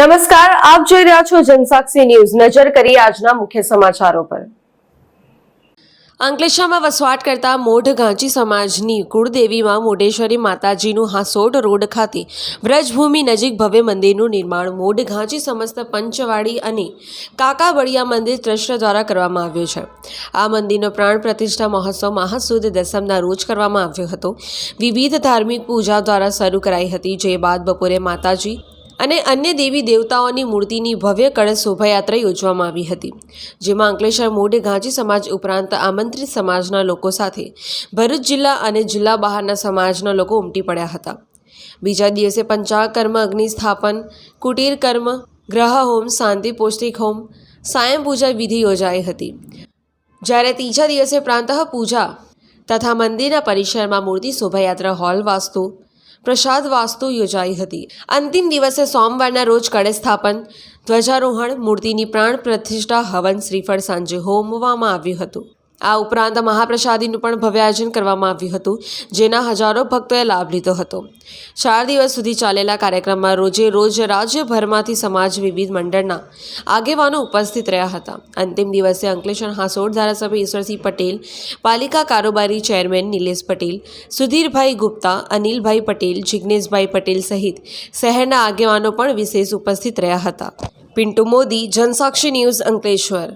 નમસ્કાર, આપ જોઈ રહ્યા છો જનસાક્ષી ન્યૂઝ. નજર કરી આજના મુખ્ય સમાચારો પર. અંકલેશામાં વસવાટ કરતા મોઢ ઘાંચી સમાજની કુળદેવીમાં મોઢેશ્વરી માતાજીનું હાસોડ રોડ ખાતે વ્રજભૂમિ નજીક ભવ્ય મંદિરનું નિર્માણ મોઢ ઘાંચી સમસ્ત પંચવાડી અને કાકાબળિયા મંદિર ટ્રસ્ટ દ્વારા કરવામાં આવ્યું છે. આ મંદિરનો પ્રાણ પ્રતિષ્ઠા મહોત્સવ મહાસુદ દસમના રોજ કરવામાં આવ્યો હતો. વિવિધ ધાર્મિક પૂજા દ્વારા શરૂ કરાઈ હતી. જે બાદ બપોરે માતાજી અને અન્ય દેવી દેવતાઓની મૂર્તિની ભવ્ય કળશ શોભાયાત્રા યોજવામાં આવી હતી, જેમાં અંકલેશ્વર મોઢે ગાંચી સમાજ ઉપરાંત આમંત્રિત સમાજના લોકો સાથે, ભરૂચ જિલ્લા અને જિલ્લા બહારના સમાજના લોકો ઉમટી પડ્યા હતા. બીજા દિવસે પંચાકર્મ અગ્નિ સ્થાપન કુટીર કર્મ ગ્રહ હોમ, શાંતિ પૌષ્ટિક હોમ સાયમ પૂજા વિધિ યોજાઈ હતી. જ્યારે ત્રીજા દિવસે પ્રાંતઃ પૂજા તથા મંદિરના પરિસરમાં મૂર્તિ શોભાયાત્રા હોલ વાસ્તુ પ્રસાદ વાસ્તુ યોજાઈ હતી. અંતિમ દિવસે સોમવારના રોજ કળે સ્થાપન ધ્વજારોહણ, મૂર્તિની પ્રાણ પ્રતિષ્ઠા, હવન શ્રીફળ સાંજે હોમવામાં આવ્યું હતું. આ ઉપરાંત મહાપ્રસાદીનું પણ ભવ્ય આયોજન કરવામાં આવ્યું હતું, જેના હજારો ભક્તોએ લાભ લીધો હતો. ચાર દિવસ સુધી ચાલેલા કાર્યક્રમમાં રોજે રોજ રાજ્યભરમાંથી સમાજ વિવિધ મંડળના આગેવાનો ઉપસ્થિત રહ્યા હતા. અંતિમ દિવસે અંકલેશ્વર હાંસોડ ધારાસભ્ય ઈશ્વરસિંહ પટેલ, પાલિકા કારોબારી ચેરમેન નિલેશ પટેલ, સુધીરભાઈ ગુપ્તા, અનિલભાઈ પટેલ જિજ્ઞેશભાઈ પટેલ સહિત શહેરના આગેવાનો પણ વિશેષ ઉપસ્થિત રહ્યા હતા. પિન્ટુ મોદી, જનસાક્ષી ન્યૂઝ અંકલેશ્વર.